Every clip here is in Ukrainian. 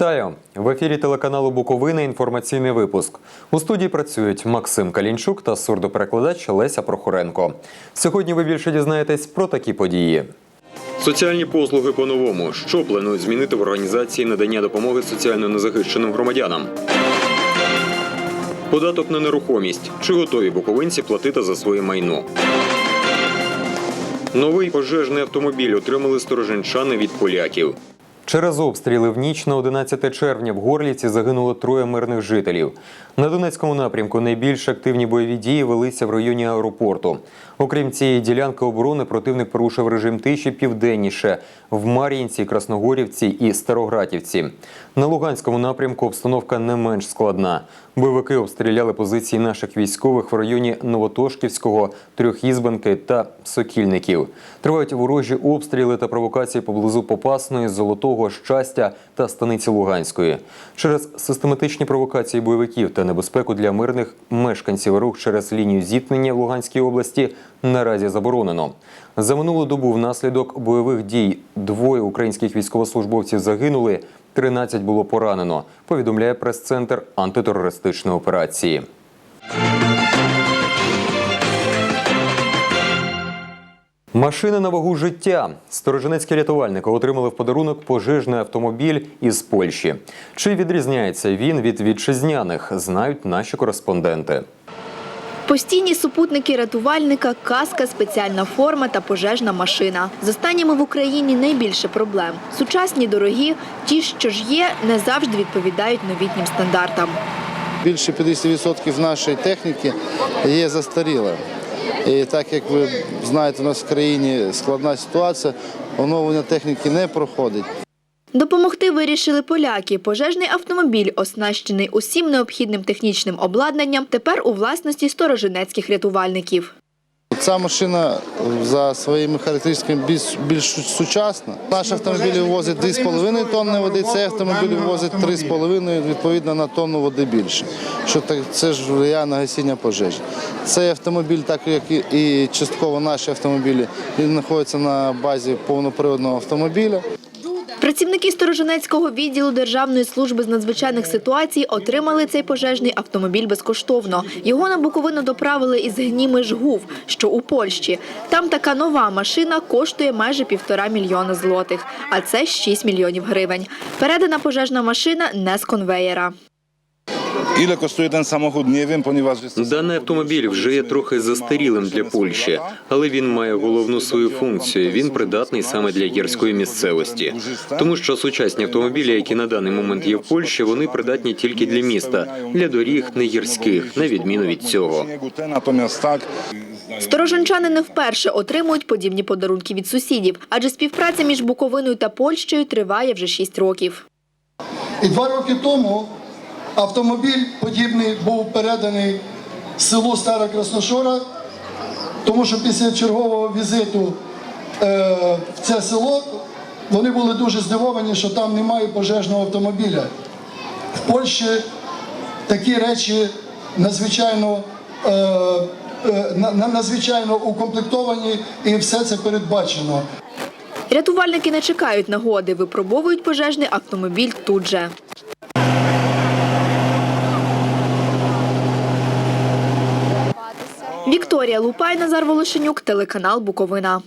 Вітаю в ефірі телеканалу Буковина. Інформаційний випуск. У студії працюють Максим Калінчук та сурдоперекладач Леся Прохоренко. Сьогодні ви більше дізнаєтесь про такі події. Соціальні послуги по-новому. Що планують змінити в організації надання допомоги соціально незахищеним громадянам? Податок на нерухомість. Чи готові буковинці платити за своє майно? Новий пожежний автомобіль отримали стороженчани від поляків. Через обстріли в ніч на 11 червня в Горлівці загинуло троє мирних жителів. На Донецькому напрямку найбільш активні бойові дії велися в районі аеропорту. Окрім цієї ділянки оборони, противник порушив режим тиші південніше в Мар'їнці, Красногорівці і Старогратівці. На Луганському напрямку обстановка не менш складна. Бойовики обстріляли позиції наших військових в районі Новотошківського, Трьохізбенки та Сокільників. Тривають ворожі обстріли та провокації поблизу Попасної, Золотого, Щастя та станиці Луганської. Через систематичні провокації бойовиків та небезпеку для мирних мешканців рух через лінію зіткнення в Луганській області наразі заборонено. За минулу добу внаслідок бойових дій двоє українських військовослужбовців загинули, 13 було поранено. Повідомляє прес-центр антитерористичної операції. Машина на вагу життя. Сторожинецькі рятувальники отримали в подарунок пожежний автомобіль із Польщі. Чи відрізняється він від вітчизняних, знають наші кореспонденти. Постійні супутники рятувальника, каска, спеціальна форма та пожежна машина. З останніми в Україні найбільше проблем. Сучасні, дорогі, ті, що ж є, не завжди відповідають новітнім стандартам. Більше 50% нашої техніки є застарілою. І так як ви знаєте, у нас в країні складна ситуація, оновлення техніки не проходить. Допомогти вирішили поляки. Пожежний автомобіль, оснащений усім необхідним технічним обладнанням, тепер у власності сторожинецьких рятувальників. Ця машина за своїми характеристиками більш, більш сучасна. Наш автомобіль вивозить 2,5 тонни води, цей автомобіль вивозить 3,5, відповідно на тонну води більше. Що так це ж на гасіння пожежі. Цей автомобіль, так як і частково наші автомобілі, він знаходиться на базі повноприводного автомобіля. Працівники Сторожинецького відділу Державної служби з надзвичайних ситуацій отримали цей пожежний автомобіль безкоштовно. Його на Буковину доправили із гніми Жгув, що у Польщі. Там така нова машина коштує майже півтора мільйона злотих, а це 6 мільйонів гривень. Передана пожежна машина не з конвеєра. Даний автомобіль вже є трохи застарілим для Польщі, але він має головну свою функцію. Він придатний саме для гірської місцевості, тому що сучасні автомобілі, які на даний момент є в Польщі, вони придатні тільки для міста, для доріг не гірських, на відміну від цього. Стороженчани не вперше отримують подібні подарунки від сусідів, адже співпраця між Буковиною та Польщею триває вже 6 років. І два роки тому автомобіль подібний був переданий селу Стара Красношора, тому що після чергового візиту е, в це село вони були дуже здивовані, що там немає пожежного автомобіля. В Польщі такі речі надзвичайно, е, е, на- на- надзвичайно укомплектовані і все це передбачено. Рятувальники не чекають нагоди, випробовують пожежний автомобіль тут же. Вікторія Лупай, Назар Волошенюк, телеканал Буковина.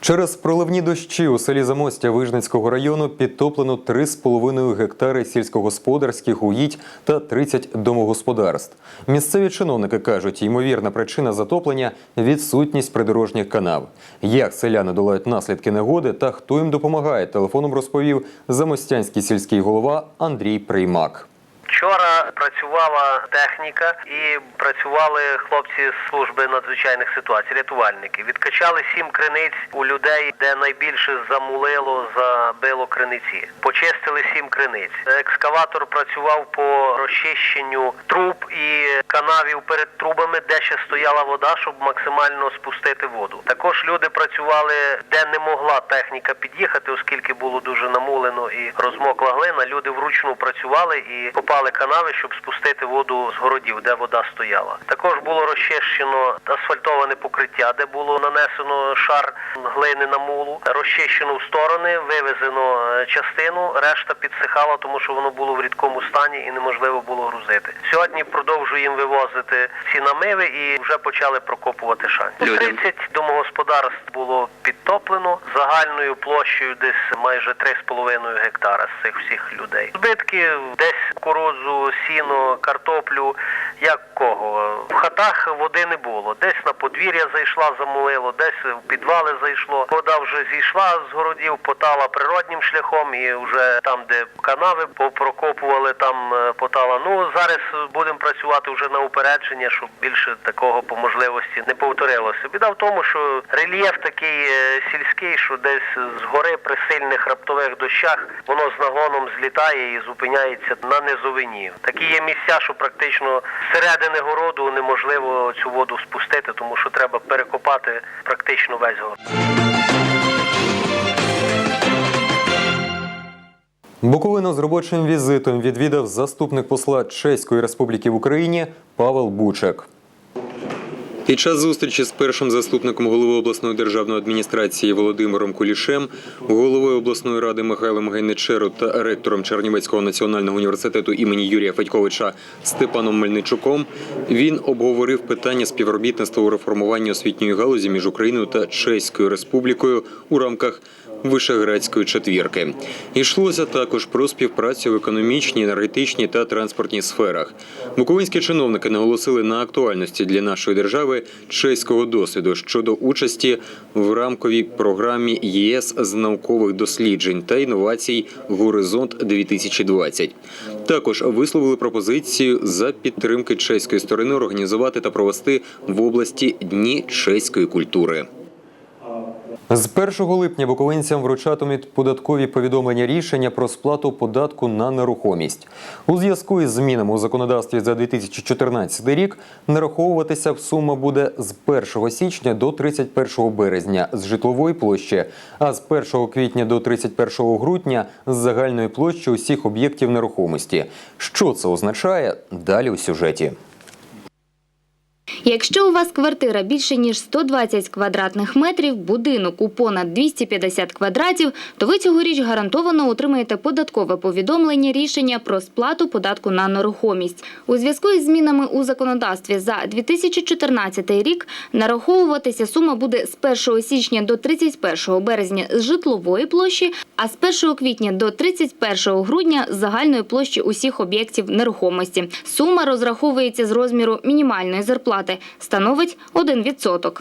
Через проливні дощі у селі Замостя Вижницького району підтоплено 3,5 гектари сільськогосподарських угідь та 30 домогосподарств. Місцеві чиновники кажуть, ймовірна причина затоплення відсутність придорожніх канав. Як селяни долають наслідки негоди та хто їм допомагає, телефоном розповів замостянський сільський голова Андрій Приймак. Вчора працювала техніка і працювали хлопці з служби надзвичайних ситуацій, рятувальники. Відкачали сім криниць у людей, де найбільше замулило, забило криниці. Почистили сім криниць. Екскаватор працював по розчищенню труб і канавів перед трубами, де ще стояла вода, щоб максимально спустити воду. Також люди працювали, де не могла техніка під'їхати, оскільки було дуже намулено і розмокла глина. Люди вручну працювали і копали копали канави, щоб спустити воду з городів, де вода стояла. Також було розчищено асфальтоване покриття, де було нанесено шар глини на мулу, розчищено в сторони, вивезено е, частину, решта підсихала, тому що воно було в рідкому стані і неможливо було грузити. Сьогодні продовжуємо вивозити ці намиви і вже почали прокопувати шанс. 30 домогосподарств було підтоплено загальною площею десь майже 3,5 гектара з цих всіх людей. Збитки десь кукурудзу, сіно, картоплю. Як кого? В хатах води не було. Десь на подвір'я зайшла, замулило, десь в підвали зайшло. Вода вже зійшла з городів, потала природнім шляхом, і вже там, де канави попрокопували, там е, потала. Ну зараз будемо працювати вже на упередження, щоб більше такого по можливості не повторилося. Біда в тому, що рельєф такий е, сільський, що десь з гори при сильних раптових дощах воно з нагоном злітає і зупиняється на низовині. Такі є місця, що практично середини городу неможливо цю воду спустити, тому що треба перекопати практично весь город. Буковину з робочим візитом відвідав заступник посла Чеської Республіки в Україні Павел Бучек. Під час зустрічі з першим заступником голови обласної державної адміністрації Володимиром Кулішем, головою обласної ради Михайлом Гайничеру та ректором Чернівецького національного університету імені Юрія Федьковича Степаном Мельничуком він обговорив питання співробітництва у реформуванні освітньої галузі між Україною та Чеською Республікою у рамках Вишеградської четвірки. Йшлося також про співпрацю в економічній, енергетичній та транспортній сферах. Буковинські чиновники наголосили на актуальності для нашої держави чеського досвіду щодо участі в рамковій програмі ЄС з наукових досліджень та інновацій Горизонт 2020 Також висловили пропозицію за підтримки чеської сторони організувати та провести в області дні чеської культури. З 1 липня буковинцям вручатимуть податкові повідомлення рішення про сплату податку на нерухомість. У зв'язку із змінами у законодавстві за 2014 рік нараховуватися сума буде з 1 січня до 31 березня з житлової площі, а з 1 квітня до 31 грудня з загальної площі усіх об'єктів нерухомості. Що це означає? Далі у сюжеті. Якщо у вас квартира більше ніж 120 квадратних метрів, будинок у понад 250 квадратів, то ви цьогоріч гарантовано отримаєте податкове повідомлення рішення про сплату податку на нерухомість. У зв'язку із змінами у законодавстві за 2014 рік нараховуватися сума буде з 1 січня до 31 березня з житлової площі, а з 1 квітня до 31 грудня з загальної площі усіх об'єктів нерухомості. Сума розраховується з розміру мінімальної зарплати, становить 1%.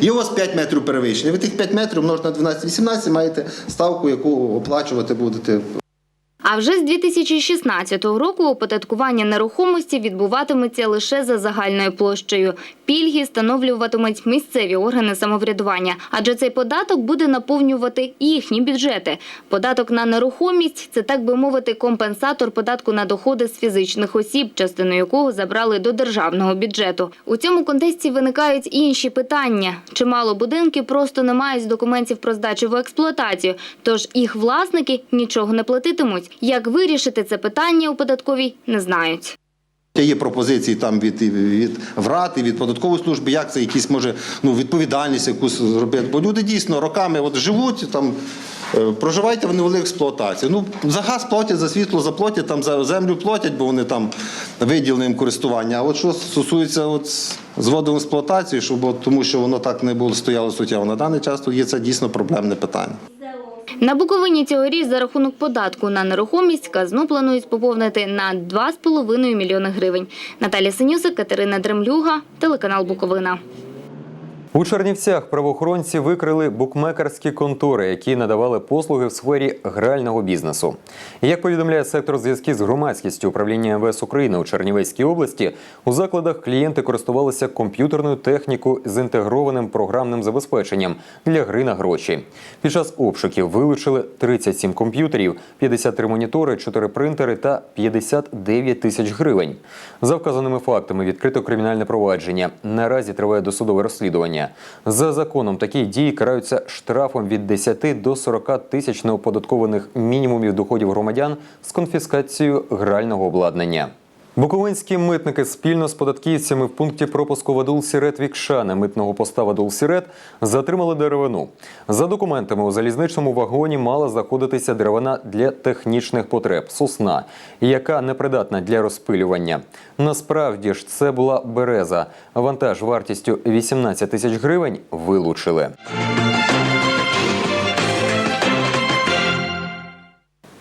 Є у вас 5 метрів перевищення. Ви тих 5 метрів множите на 12-18 маєте ставку, яку оплачувати будете. А вже з 2016 року оподаткування нерухомості відбуватиметься лише за загальною площею. Пільги встановлюватимуть місцеві органи самоврядування, адже цей податок буде наповнювати їхні бюджети. Податок на нерухомість це так би мовити компенсатор податку на доходи з фізичних осіб, частину якого забрали до державного бюджету. У цьому контексті виникають інші питання. Чимало будинків просто не мають документів про здачу в експлуатацію, тож їх власники нічого не платитимуть. Як вирішити це питання у податковій, не знають. Є пропозиції там від, від ВРАТ від податкової служби, як це якісь може ну, відповідальність якусь зробити. Бо люди дійсно роками от живуть там. е, Проживаєте в невеликій експлуатації. Ну, за газ платять, за світло заплатять, там за землю платять, бо вони там виділені їм користування. А от що стосується от зводу в експлуатацію, щоб от, тому що воно так не було стояло суттєво на даний час, то є це дійсно проблемне питання. На Буковині цьогоріч за рахунок податку на нерухомість казну планують поповнити на 2,5 мільйони гривень. Наталя Синюсик, Катерина Дремлюга, телеканал Буковина. У Чернівцях правоохоронці викрили букмекерські контори, які надавали послуги в сфері грального бізнесу. Як повідомляє сектор зв'язків з громадськістю управління МВС України у Чернівецькій області, у закладах клієнти користувалися комп'ютерною технікою з інтегрованим програмним забезпеченням для гри на гроші. Під час обшуків вилучили 37 комп'ютерів, 53 монітори, 4 принтери та 59 тисяч гривень. За вказаними фактами відкрито кримінальне провадження. Наразі триває досудове розслідування. Обладнання. За законом такі дії караються штрафом від 10 до 40 тисяч неоподаткованих мінімумів доходів громадян з конфіскацією грального обладнання. Буковинські митники спільно з податківцями в пункті пропуску Вадул Сірет Вікшана митного поста Вадул Сірет затримали деревину. За документами у залізничному вагоні мала знаходитися деревина для технічних потреб сосна, яка непридатна для розпилювання. Насправді ж це була береза. Вантаж вартістю 18 тисяч гривень вилучили.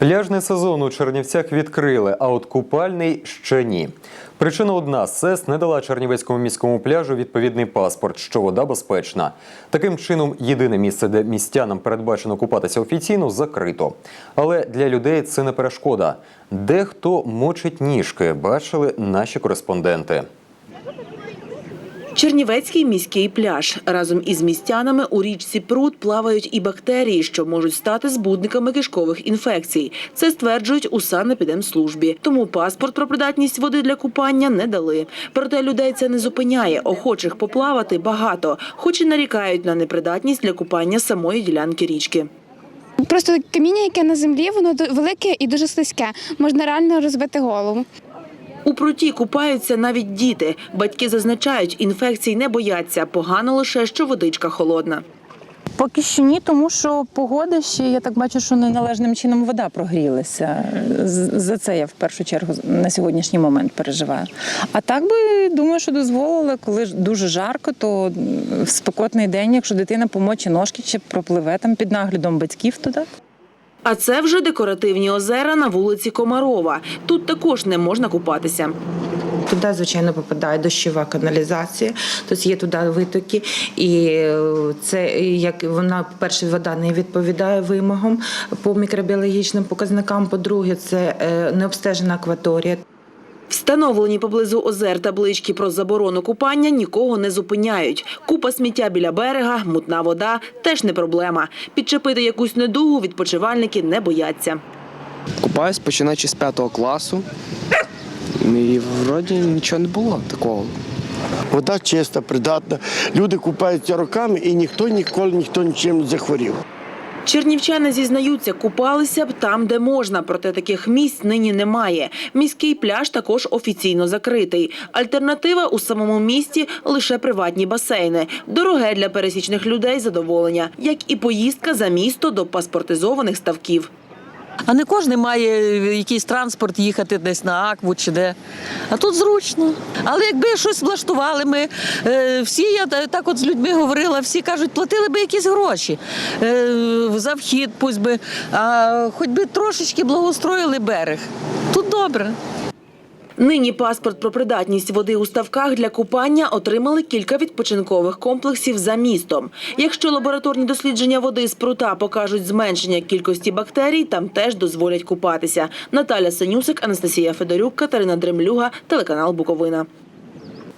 Пляжний сезон у Чернівцях відкрили, а от купальний ще ні. Причина одна СЕС не дала Чернівецькому міському пляжу відповідний паспорт, що вода безпечна. Таким чином, єдине місце, де містянам передбачено купатися офіційно, закрито. Але для людей це не перешкода. Дехто мочить ніжки, бачили наші кореспонденти. Чернівецький міський пляж. Разом із містянами у річці Пруд плавають і бактерії, що можуть стати збудниками кишкових інфекцій. Це стверджують у санепідемслужбі. Тому паспорт про придатність води для купання не дали. Проте людей це не зупиняє. Охочих поплавати багато, хоч і нарікають на непридатність для купання самої ділянки річки. Просто каміння, яке на землі, воно велике і дуже слизьке. Можна реально розбити голову. У пруті купаються навіть діти. Батьки зазначають, інфекцій не бояться. Погано лише, що водичка холодна. Поки що ні, тому що погода ще, я так бачу, що неналежним чином вода прогрілася. За це я в першу чергу на сьогоднішній момент переживаю. А так би думаю, що дозволили, коли дуже жарко, то в спекотний день, якщо дитина помоче ножки чи пропливе там під наглядом батьків, то так. А це вже декоративні озера на вулиці Комарова. Тут також не можна купатися. Туди, звичайно, попадає дощова каналізація, тобто є туди витоки, і е, це як вона, по-перше, вода не відповідає вимогам по мікробіологічним показникам. По-друге, це е, необстежена акваторія. Встановлені поблизу озер таблички про заборону купання нікого не зупиняють. Купа сміття біля берега, мутна вода теж не проблема. Підчепити якусь недугу відпочивальники не бояться. Купаюсь починаючи з п'ятого класу. І вроді нічого не було такого. Вода чиста, придатна. Люди купаються роками і ніхто ніколи ніхто нічим не захворів. Чернівчани зізнаються, купалися б там, де можна, проте таких місць нині немає. Міський пляж також офіційно закритий. Альтернатива у самому місті лише приватні басейни. Дороге для пересічних людей задоволення, як і поїздка за місто до паспортизованих ставків. А не кожен має якийсь транспорт їхати десь на акву чи де. А тут зручно. Але якби щось влаштували, ми е, всі, я так от з людьми говорила, всі кажуть, платили би якісь гроші е, за вхід, пусть би, а хоч би трошечки благоустроїли берег. Тут добре. Нині паспорт про придатність води у ставках для купання отримали кілька відпочинкових комплексів за містом. Якщо лабораторні дослідження води з прута покажуть зменшення кількості бактерій, там теж дозволять купатися. Наталя Синюсик, Анастасія Федорюк, Катерина Дремлюга, телеканал Буковина.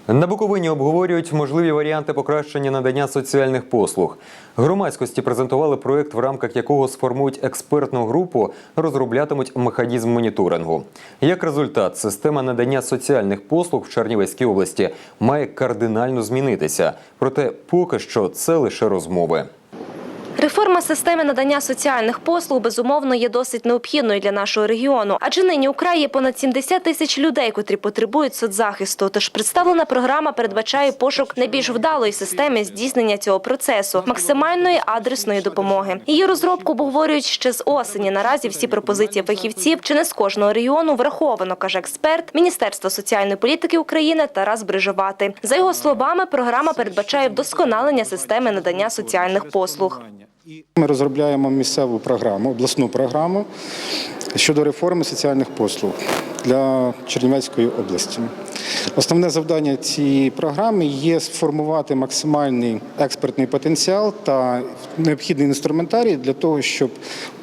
На Буковині обговорюють можливі варіанти покращення надання соціальних послуг. Громадськості презентували проєкт, в рамках якого сформують експертну групу, розроблятимуть механізм моніторингу. Як результат, система надання соціальних послуг в Чернівецькій області має кардинально змінитися. Проте поки що це лише розмови. Реформа системи надання соціальних послуг безумовно є досить необхідною для нашого регіону, адже нині у краї є понад 70 тисяч людей, котрі потребують соцзахисту. Тож представлена програма передбачає пошук найбільш вдалої системи здійснення цього процесу, максимальної адресної допомоги. Її розробку обговорюють ще з осені. Наразі всі пропозиції фахівців чи не з кожного регіону враховано, каже експерт Міністерства соціальної політики України Тарас Брижовати. За його словами, програма передбачає вдосконалення системи надання соціальних послуг. Ми розробляємо місцеву програму, обласну програму щодо реформи соціальних послуг для Чернівецької області. Основне завдання цієї програми є сформувати максимальний експертний потенціал та необхідний інструментарій для того, щоб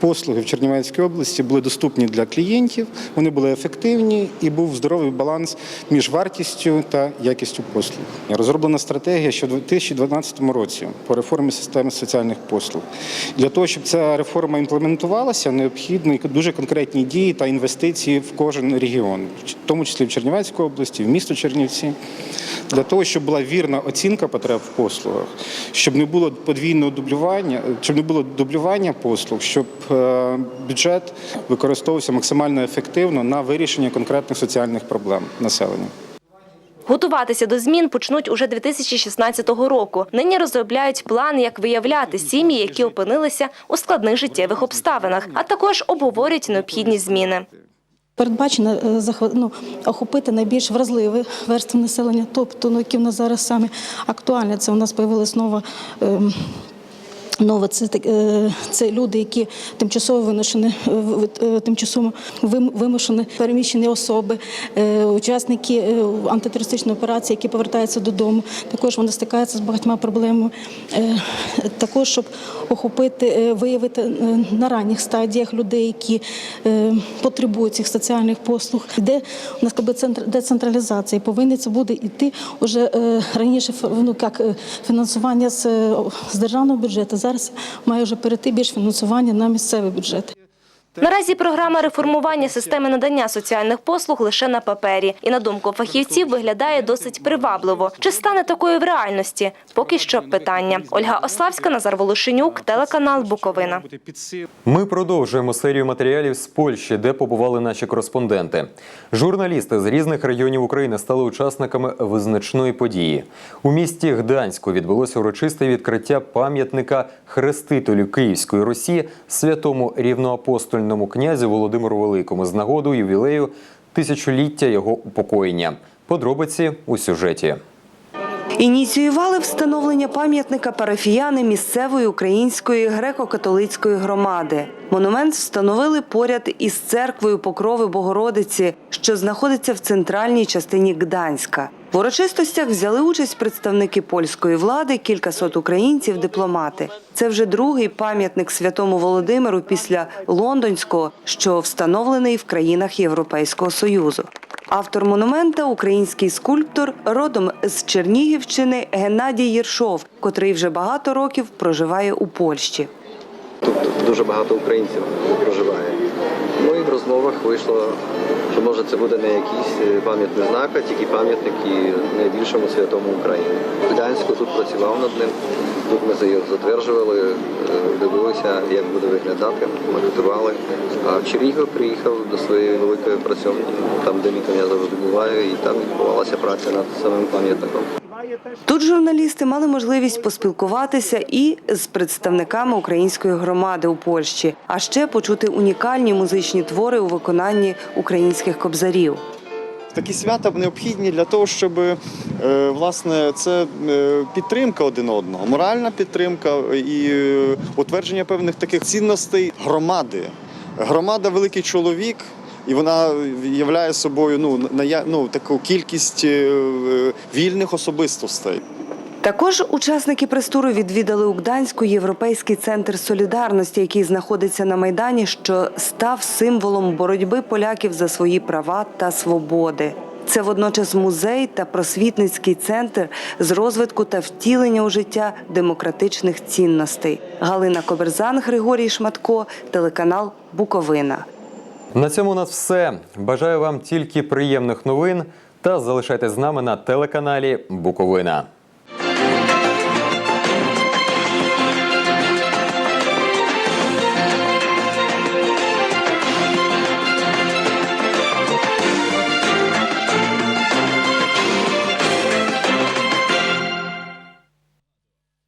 послуги в Чернівецькій області були доступні для клієнтів, вони були ефективні і був здоровий баланс між вартістю та якістю послуг. Розроблена стратегія ще в 2012 році по реформі системи соціальних послуг. Для того, щоб ця реформа імплементувалася, необхідні дуже конкретні дії та інвестиції в кожен регіон, в тому числі в Чернівецькій області, в місту Чернівці, для того, щоб була вірна оцінка потреб в послугах, щоб не було подвійного дублювання, щоб не було дублювання послуг, щоб е, бюджет використовувався максимально ефективно на вирішення конкретних соціальних проблем населення. Готуватися до змін почнуть уже 2016 року. Нині розробляють план, як виявляти сім'ї, які опинилися у складних життєвих обставинах, а також обговорюють необхідні зміни. Передбачено е, ну, охопити найбільш вразливі верстви населення, тобто ну, які в нас зараз саме актуальні. Це у нас з'явилася нова. Нова це, е, це люди, які тимчасово виношені, е, е, тимчасово вимушені переміщені особи, учасники антитерористичної операції, які повертаються додому. Також вони стикаються з багатьма проблемами. Також щоб охопити, виявити на ранніх стадіях людей, які потребують цих соціальних послуг, де у нас якби центр децентралізація повинні це буде йти уже раніше ну, як фінансування з, з державного бюджету. Зараз має вже перейти більш фінансування на місцевий бюджет. Наразі програма реформування системи надання соціальних послуг лише на папері. І на думку фахівців виглядає досить привабливо. Чи стане такою в реальності? Поки що питання. Ольга Ославська, Назар Волошенюк, телеканал Буковина. Ми продовжуємо серію матеріалів з Польщі, де побували наші кореспонденти. Журналісти з різних регіонів України стали учасниками визначної події. У місті Гданську відбулося урочисте відкриття пам'ятника хрестителю Київської Русі святому рівноапостольному князю Володимиру Великому з нагоду ювілею тисячоліття його упокоєння. Подробиці у сюжеті. Ініціювали встановлення пам'ятника парафіяни місцевої української греко-католицької громади. Монумент встановили поряд із церквою Покрови Богородиці, що знаходиться в центральній частині Гданська. В урочистостях взяли участь представники польської влади, кількасот українців, дипломати. Це вже другий пам'ятник святому Володимиру після лондонського, що встановлений в країнах Європейського союзу. Автор монумента український скульптор родом з Чернігівщини Геннадій Єршов, котрий вже багато років проживає у Польщі. Тут дуже багато українців проживає. В розмовах вийшло, що може це буде не якийсь е, пам'ятний знак, а тільки пам'ятник і найбільшому святому України. В Гданську тут працював над ним. Тут ми його затверджували, е, дивилися, як буде виглядати, макетували. А в Чернігів приїхав до своєї великої працівні, там, де літом я завжди буваю, і там відбувалася праця над самим пам'ятником. Тут журналісти мали можливість поспілкуватися і з представниками української громади у Польщі, а ще почути унікальні музичні твори у виконанні українських кобзарів. Такі свята необхідні для того, щоб е, власне це е, підтримка один одного, моральна підтримка і е, утвердження певних таких цінностей громади. Громада великий чоловік, і вона являє собою ну, ная- ну, таку кількість е, вільних особистостей. Також учасники прес-туру відвідали у Гданську Європейський центр солідарності, який знаходиться на майдані, що став символом боротьби поляків за свої права та свободи. Це водночас музей та просвітницький центр з розвитку та втілення у життя демократичних цінностей. Галина Коберзан, Григорій Шматко, телеканал Буковина. На цьому у нас все. Бажаю вам тільки приємних новин та залишайтесь з нами на телеканалі Буковина.